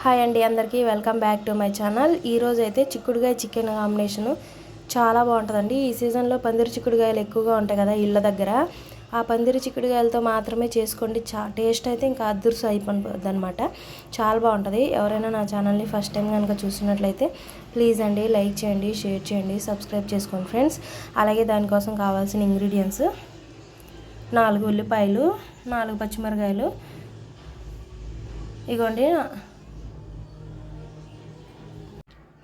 Hi అండి అందరికీ welcome back to my channel. ఈరోజు అయితే చిక్కుడుగాయ చికెన్ కాంబినేషను చాలా బాగుంటుందండి. ఈ సీజన్లో పందిరి చిక్కుడుగాయలు ఎక్కువగా ఉంటాయి కదా ఇళ్ళ దగ్గర. ఆ పందిరి చిక్కుడుగాయలతో మాత్రమే చేసుకోండి. చా టేస్ట్ అయితే ఇంకా అదృశ్యం అయిపోతుంది అనమాట చాలా బాగుంటుంది. ఎవరైనా నా ఛానల్ని ఫస్ట్ టైం కనుక చూసినట్లయితే ప్లీజ్ అండి లైక్ చేయండి షేర్ చేయండి సబ్స్క్రైబ్ చేసుకోండి ఫ్రెండ్స్. అలాగే దానికోసం కావాల్సిన ఇంగ్రీడియంట్స్ నాలుగు ఉల్లిపాయలు నాలుగు పచ్చిమిరకాయలు. ఇగోండి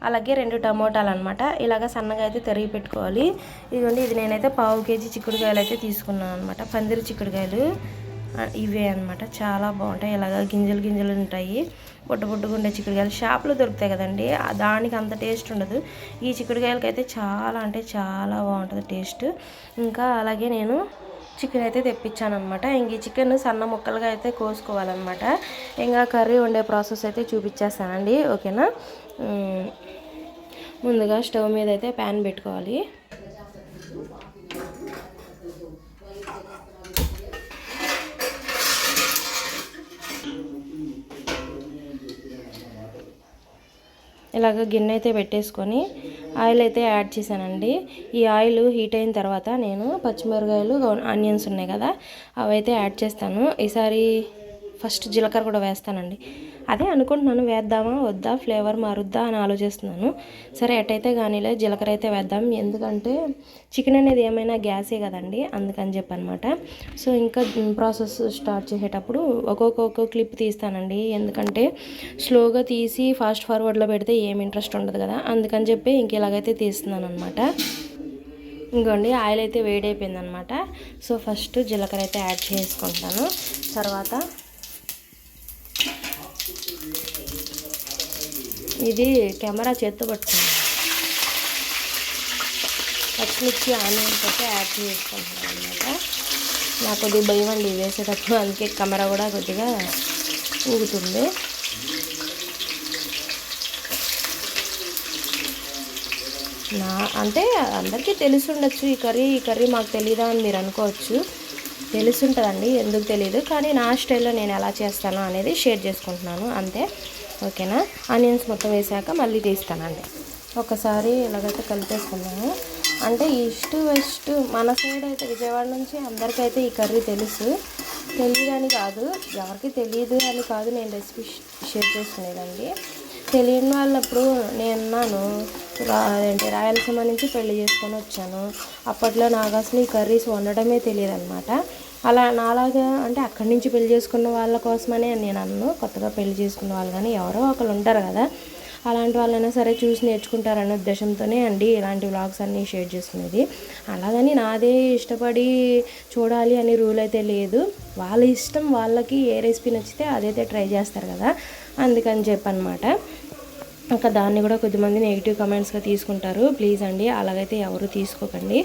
అలాగే రెండు టమోటాలు అనమాట ఇలాగ సన్నగా అయితే తరిగి పెట్టుకోవాలి. ఇదిగోండి ఇది నేనైతే పావు కేజీ చిక్కుడుకాయలు అయితే తీసుకున్నాను అనమాట పందిరి చిక్కుడుకాయలు ఇవే అనమాట చాలా బాగుంటాయి. ఇలాగ గింజలు గింజలు ఉంటాయి. పొట్టు పొట్టుగా ఉండే చిక్కుడుకాయలు షాప్లో దొరుకుతాయి కదండి. దానికి అంత టేస్ట్ ఉండదు. ఈ చిక్కుడుకాయలకి అయితే చాలా అంటే చాలా బాగుంటుంది టేస్ట్. ఇంకా అలాగే నేను చికెన్ అయితే తెప్పించాను అనమాట ఇంక ఈ చికెన్ సన్న ముక్కలుగా అయితే కోసుకోవాలన్నమాట. ఇంకా కర్రీ వండే ప్రాసెస్ అయితే చూపించేస్తానండి. ఓకేనా? ముందుగా స్టవ్ మీద అయితే ప్యాన్ పెట్టుకోవాలి. ఇలాగ గిన్నె అయితే పెట్టేసుకొని ఆయిల్ అయితే యాడ్ చేశానండి. ఈ ఆయిల్ హీట్ అయిన తర్వాత నేను పచ్చిమిరకాయలు ఆనియన్స్ ఉన్నాయి కదా అవైతే యాడ్ చేస్తాను. ఈసారి ఫస్ట్ జీలకర్ర కూడా వేస్తానండి. అదే అనుకుంటున్నాను వేద్దామా వద్దా ఫ్లేవర్ మారుద్దా అని ఆలోచిస్తున్నాను. సరే ఎటైతే కానీలే జీలకర్ర అయితే వేద్దాం. ఎందుకంటే చికెన్ అనేది ఏమైనా గ్యాసే కదండి అందుకని చెప్పి అనమాట సో ఇంకా ప్రాసెస్ స్టార్ట్ చేసేటప్పుడు ఒక్కొక్క ఒక్కొక్క క్లిప్ తీస్తానండి. ఎందుకంటే స్లోగా తీసి ఫాస్ట్ ఫార్వర్డ్లో పెడితే ఏం ఇంట్రెస్ట్ ఉండదు కదా అందుకని చెప్పి ఇంక ఇలాగైతే తీస్తున్నాను అనమాట ఇంకోండి ఆయిల్ అయితే వేడైపోయింది అనమాట సో ఫస్ట్ జీలకర్ర అయితే యాడ్ చేసుకుంటాను. తర్వాత ఇది కెమెరా చేత్తో పట్టుకుంది. పచ్చిమిర్చి ఆనియన్స్ అయితే యాడ్ చేసుకుంటున్నాను అనమాట నాకు కొద్దిగా భయం అండి వేసేటప్పుడు. అందుకే కెమెరా కూడా కొద్దిగా ఊగుతుంది. నా అంటే అందరికీ తెలిసి ఉండొచ్చు. ఈ కర్రీ ఈ కర్రీ మాకు తెలీదా అని మీరు అనుకోవచ్చు. తెలిసి ఉంటుందండి ఎందుకు తెలియదు కానీ నా స్టైల్లో నేను ఎలా చేస్తానో అనేది షేర్ చేసుకుంటున్నాను. అంతే. ఓకేనా? ఆనియన్స్ మొత్తం వేసాక మళ్ళీ తీస్తానండి. ఒకసారి ఇలాగైతే కలిపేసుకున్నాము అంటే ఈస్ట్ వెస్ట్ మన సైడ్ అయితే విజయవాడ నుంచి అందరికైతే ఈ కర్రీ తెలుసు. తెలియదని కాదు. ఎవరికి తెలియదు అని కాదు నేను రెసిపీ షేర్ చేస్తున్నానండి తెలియని వాళ్ళప్పుడు నేను అన్నాను అదేంటి రాయలసీమ నుంచి పెళ్ళి చేసుకొని వచ్చాను. అప్పట్లో నాకు అసలు ఈ కర్రీస్ వండడమే తెలియదు అనమాట అలా నాలాగా అంటే అక్కడి నుంచి పెళ్ళి చేసుకున్న వాళ్ళ కోసమనే నేను అన్ను కొత్తగా పెళ్ళి చేసుకున్న వాళ్ళు కానీ ఎవరో ఒకరు ఉంటారు కదా. అలాంటి వాళ్ళైనా సరే చూసి నేర్చుకుంటారనే ఉద్దేశంతోనే అండి ఇలాంటి వ్లాగ్స్ అన్నీ షేర్ చేసుకునేది. అలాగని నాదే ఇష్టపడి చూడాలి అని రూల్ అయితే లేదు. వాళ్ళ ఇష్టం వాళ్ళకి ఏ రెసిపీ నచ్చితే అదైతే ట్రై చేస్తారు కదా. అందుకని చెప్పనమాట ఇంకా దాన్ని కూడా కొద్దిమంది నెగిటివ్ కమెంట్స్గా తీసుకుంటారు. ప్లీజ్ అండి అలాగైతే ఎవరు తీసుకోకండి.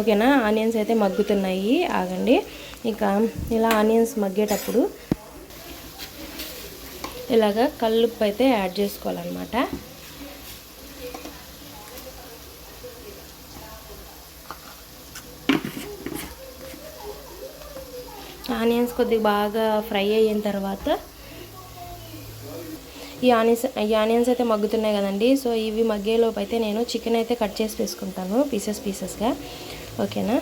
ఓకేనా? ఆనియన్స్ అయితే మగ్గుతున్నాయి. ఆగండి. ఇంకా ఇలా ఆనియన్స్ మగ్గేటప్పుడు ఇలాగ కల్లుప్పు అయితే యాడ్ చేసుకోవాలన్నమాట. ఆనియన్స్ కొద్దిగా బాగా ఫ్రై అయిన తర్వాత ఈ ఆనియన్స్ ఈ ఆనియన్స్ అయితే మగ్గుతున్నాయి కదండి. సో ఇవి మగ్గేలోపు అయితే నేను చికెన్ అయితే కట్ చేసి వేసుకుంటాను పీసెస్ పీసెస్గా. ఓకేనా?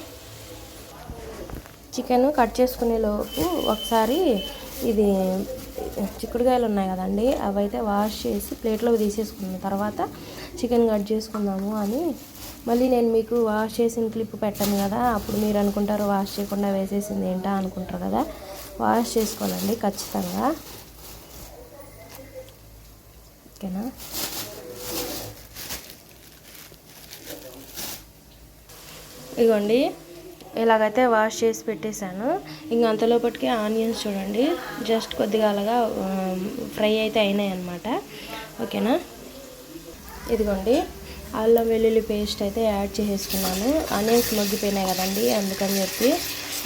చికెన్ కట్ చేసుకునేలోపు ఒకసారి ఇది చిక్కుడుకాయలు ఉన్నాయి కదండి అవైతే వాష్ చేసి ప్లేట్లోకి తీసేసుకున్న తర్వాత చికెన్ కట్ చేసుకుందాము అని మళ్ళీ నేను మీకు వాష్ చేసిన క్లిప్ పెట్టాను కదా అప్పుడు మీరు అనుకుంటారు వాష్ చేయకుండా వేసేసింది ఏంటా అనుకుంటారు కదా వాష్ చేసుకోనండి ఖచ్చితంగా. ఓకేనా? ఇదిగోండి ఇలాగైతే వాష్ చేసి పెట్టేశాను ఇంక అంతలోపటికి ఆనియన్స్ చూడండి. జస్ట్ కొద్దిగా అలాగా ఫ్రై అయితే అయినాయి అనమాట ఓకేనా? ఇదిగోండి. అల్లం వెల్లుల్లి పేస్ట్ అయితే యాడ్ చేసేసుకున్నాను. ఆనియన్స్ మగ్గిపోయినాయి కదండి అందుకని చెప్పి.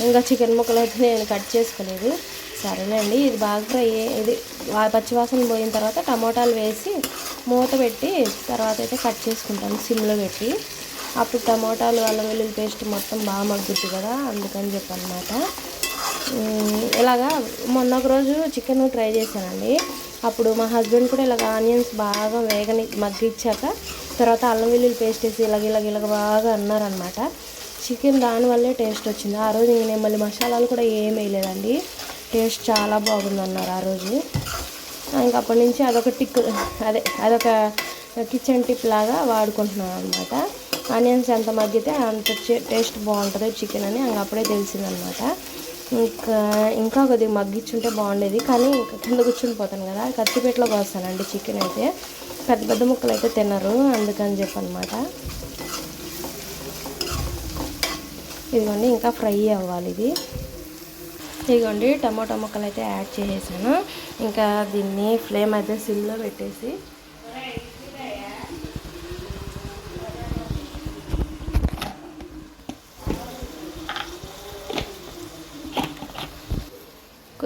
ఇంకా చికెన్ ముక్కలు అయితే నేను కట్ చేసుకోలేదు. సరేలేండి ఇది బాగా ఫ్రై ఇది వా- పచ్చివాసన పోయిన తర్వాత టమోటాలు వేసి మూత పెట్టి తర్వాత అయితే కట్ చేసుకుంటాను సిమ్లో పెట్టి. అప్పుడు టమోటాలు అల్లం వెల్లుల్లి పేస్ట్ మొత్తం బాగా మగ్గుద్ది కదా అందుకని చెప్పనమాట ఇలాగా మొన్న ఒక రోజు చికెన్ ట్రై చేశానండి. అప్పుడు మా హస్బెండ్ కూడా ఇలాగ ఆనియన్స్ బాగా వేగని మగ్గిచ్చాక తర్వాత అల్లం వెల్లుల్లి పేస్ట్ వేసి ఇలాగ ఇలాగ ఇలాగ బాగా అన్నారనమాట చికెన్ దానివల్లే టేస్ట్ వచ్చింది. ఆ రోజు ఇంకా నేను మళ్ళీ మసాలాలు కూడా ఏం వేయలేదండి. టేస్ట్ చాలా బాగుంది అన్నారు ఆ రోజు. ఇంకా అప్పటి నుంచి అదొక టిక్ అదే అదొక కిచెన్ టిప్ లాగా వాడుకుంటున్నాను అనమాట ఆనియన్స్ ఎంత మగ్గితే అంత టేస్ట్ బాగుంటుంది. చికెన్ అని అప్పుడే తెలిసిందనమాట. ఇంకా ఇంకా కొద్దిగా మగ్గిచ్చుంటే బాగుండేది. కానీ ఇంకా కింద కూర్చుని పోతాను కదా. కత్తిపేటలోకి వస్తానండి చికెన్ అయితే. పెద్ద పెద్ద ముక్కలు అయితే తినరు. అందుకని చెప్పనమాట. ఇదిగోండి ఇంకా ఫ్రై అవ్వాలి ఇది. ఇదిగోండి టమాటా ముక్కలు అయితే యాడ్ చేసేసాను. ఇంకా దీన్ని ఫ్లేమ్ అయితే సిమ్లో పెట్టేసి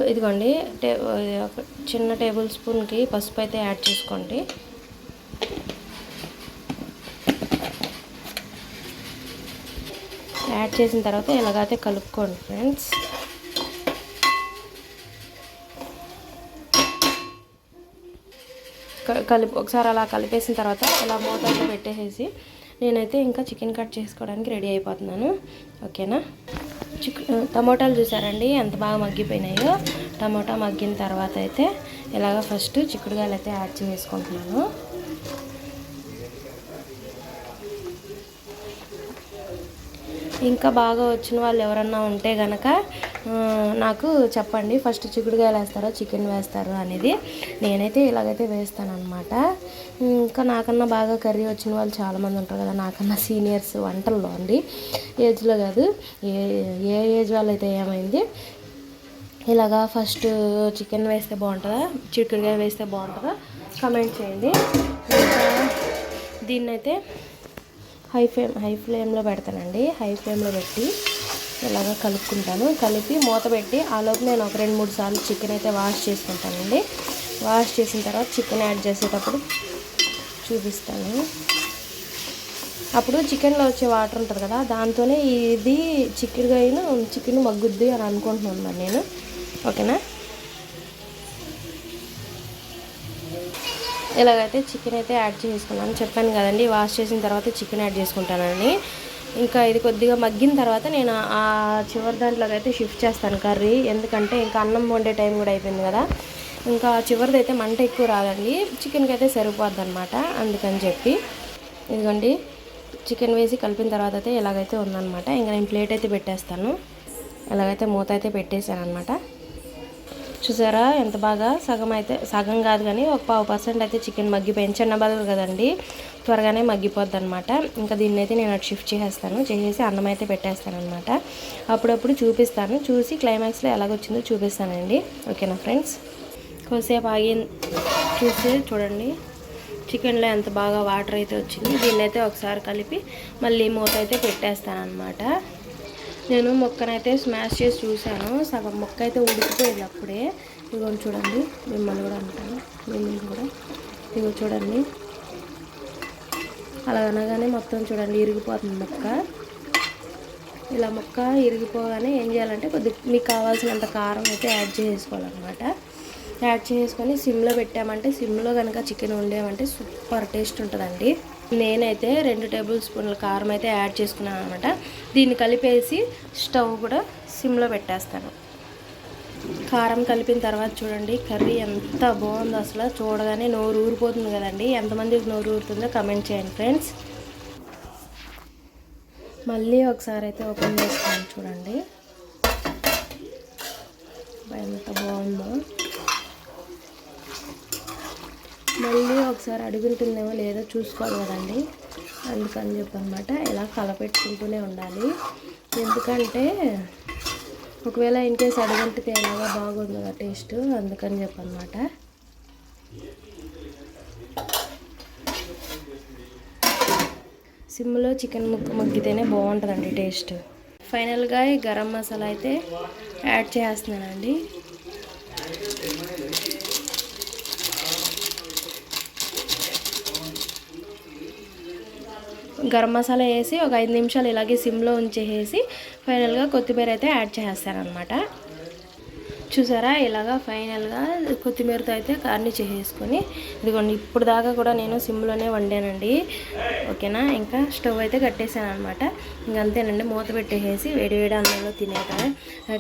ఇదిగోండి టే ఒక చిన్న టేబుల్ స్పూన్కి పసుపు అయితే యాడ్ చేసుకోండి. యాడ్ చేసిన తర్వాత ఇలాగైతే కలుపుకోండి ఫ్రెండ్స్. క- కలిపి ఒకసారి అలా కలిపేసిన తర్వాత ఇలా మూతలు పెట్టేసేసి నేనైతే ఇంకా చికెన్ కట్ చేసుకోవడానికి రెడీ అయిపోతున్నాను. ఓకేనా? చిక్ టమోటాలు చూసారండి? ఎంత బాగా మగ్గిపోయినాయో. టమోటా మగ్గిన తర్వాత అయితే ఇలాగ ఫస్ట్ చిక్కుడుగాయలు అయితే యాడ్ చేసుకుంటున్నాను. ఇంకా బాగా వచ్చిన వాళ్ళు ఎవరన్నా ఉంటే కనుక నాకు చెప్పండి. ఫస్ట్ చిక్కుడుకాయలు వేస్తారో చికెన్ వేస్తారో అనేది నేనైతే ఇలాగైతే వేస్తాను అనమాట ఇంకా నాకన్నా బాగా కర్రీ వచ్చిన వాళ్ళు చాలామంది ఉంటారు కదా నాకన్నా సీనియర్స్ వంటల్లో అండి. ఏజ్లో కాదు ఏ ఏ ఏజ్ వాళ్ళు అయితే ఏమైంది ఇలాగా ఫస్ట్ చికెన్ వేస్తే బాగుంటుందా చిక్కుడుకాయ వేస్తే బాగుంటుందా కమెంట్ చేయండి. దీన్నైతే హై ఫ్లేమ్ హై ఫ్లేమ్లో పెడతానండి. హై ఫ్లేమ్లో పెట్టి ఇలాగ కలుపుకుంటాను. కలిపి మూత పెట్టి ఆ లోపు నేను ఒక రెండు మూడు సార్లు చికెన్ అయితే వాష్ చేసుకుంటానండి. వాష్ చేసిన తర్వాత చికెన్ యాడ్ చేసేటప్పుడు చూపిస్తాను. అప్పుడు చికెన్లో వచ్చే వాటర్ ఉంటుంది కదా దాంతోనే ఇది చిక్కుడుగాయను చికెన్ మగ్గుద్ది అని అనుకుంటున్నాను మరి నేను. ఓకేనా? ఇలాగైతే చికెన్ అయితే యాడ్ చేసుకున్నాను చెప్పాను కదండి వాష్ చేసిన తర్వాత చికెన్ యాడ్ చేసుకుంటానని. ఇంకా ఇది కొద్దిగా మగ్గిన తర్వాత నేను ఆ చివరి దాంట్లోకి అయితే షిఫ్ట్ చేస్తాను కర్రీ. ఎందుకంటే ఇంకా అన్నం వండే టైం కూడా అయిపోయింది కదా. ఇంకా చివరిది అయితే మంట ఎక్కువ రాదండి. చికెన్కి అయితే సరిపోద్ది అనమాట అందుకని చెప్పి. ఇదిగోండి చికెన్ వేసి కలిపిన తర్వాత అయితే ఎలాగైతే ఉందన్నమాట. ఇంకా నేను ప్లేట్ అయితే పెట్టేస్తాను. ఎలాగైతే మూత అయితే పెట్టేశాను అనమాట చూసారా ఎంత బాగా సగం అయితే సగం కాదు కానీ ఒక పావు పర్సెంట్ అయితే చికెన్ మగ్గిపోయింది. చిన్న బదులు కదండి. త్వరగానే మగ్గిపోద్ది అనమాట ఇంకా దీన్ని అయితే నేను అటు షిఫ్ట్ చేసేస్తాను. చేసేసి అన్నం అయితే పెట్టేస్తాను అనమాట అప్పుడప్పుడు చూపిస్తాను. చూసి క్లైమాక్స్లో ఎలాగొచ్చిందో చూపిస్తానండి. ఓకేనా ఫ్రెండ్స్? కొద్దిసేపు ఆగి చూసి చూడండి. చికెన్లో ఎంత బాగా వాటర్ అయితే వచ్చింది దీన్ని అయితే ఒకసారి కలిపి మళ్ళీ మూత అయితే పెట్టేస్తానమాట నేను మొక్కనైతే స్మాష్ చేసి చూశాను. సగం మొక్క అయితే ఉడికిపోయింది అప్పుడే. ఇదిగో చూడండి మిమ్మల్ని కూడా అంటాను. మిమ్మల్ని కూడా. ఇదిగో చూడండి. అలా అనగానే మొత్తం చూడండి ఇరిగిపోతుంది మొక్క. ఇలా మొక్క ఇరిగిపోగానే ఏం చేయాలంటే కొద్ది మీకు కావాల్సినంత కారం అయితే యాడ్ చేసుకోవాలన్నమాట. యాడ్ చేసుకొని సిమ్లో పెట్టామంటే సిమ్లో కనుక చికెన్ వండామంటే సూపర్ టేస్ట్ ఉంటుందండి. నేనైతే రెండు టేబుల్ స్పూన్ల కారం అయితే యాడ్ చేసుకున్నాను అనమాట. దీన్ని కలిపేసి స్టవ్ కూడా సిమ్లో పెట్టేస్తాను. కారం కలిపిన తర్వాత చూడండి కర్రీ ఎంత బాగుందో అసలు. చూడగానే నోరు ఊరిపోతుంది కదండి. ఎంతమందికి నోరు ఊరుతుందో కమెంట్ చేయండి ఫ్రెండ్స్. మళ్ళీ ఒకసారి అయితే ఓపెన్ చేస్తాను చూడండి. ఎంత బాగుందో. మళ్ళీ ఒకసారి అడుగుంటుందేమో లేదో చూసుకోవాలి కదండి. అందుకని చెప్పనమాట ఇలా కలపెట్టుకుంటూనే ఉండాలి. ఎందుకంటే ఒకవేళ ఇన్ కేసు అడుగుంటే ఎలాగో బాగుంది కదా టేస్ట్ అందుకని చెప్పనమాట. సిమ్లో చికెన్ ముక్క మగ్గితేనే బాగుంటుందండి టేస్ట్. ఫైనల్గా ఈ గరం మసాలా అయితే యాడ్ చేస్తున్నానండి. గరం మసాలా వేసి ఒక ఐదు నిమిషాలు ఇలాగే సిమ్లో ఉంచేసి ఫైనల్గా కొత్తిమీర అయితే యాడ్ చేసేస్తారనమాట చూసారా? ఇలాగా ఫైనల్గా కొత్తిమీరతో అయితే కార్ని చేసేసుకొని ఇదిగోండి ఇప్పుడు దాకా కూడా నేను సిమ్లోనే వండానండి. ఓకేనా? ఇంకా స్టవ్ అయితే కట్టేశాను అనమాట ఇంకంతేనండి మూత పెట్టేసి వేడివేడి అన్నంలో తినేదా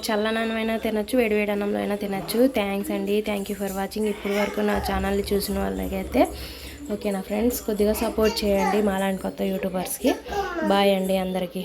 చల్లనమైనా తినచ్చు వేడివేడి అన్నంలో అయినా తినచ్చు. థ్యాంక్స్ అండి. Thank you for watching. ఇప్పటి వరకు నా ఛానల్ని చూసిన వాళ్ళకైతే ఓకేనా ఫ్రెండ్స్ కొద్దిగా సపోర్ట్ చేయండి మాలాంటి కొత్త యూట్యూబర్స్కి. బాయ్ అండి అందరికీ.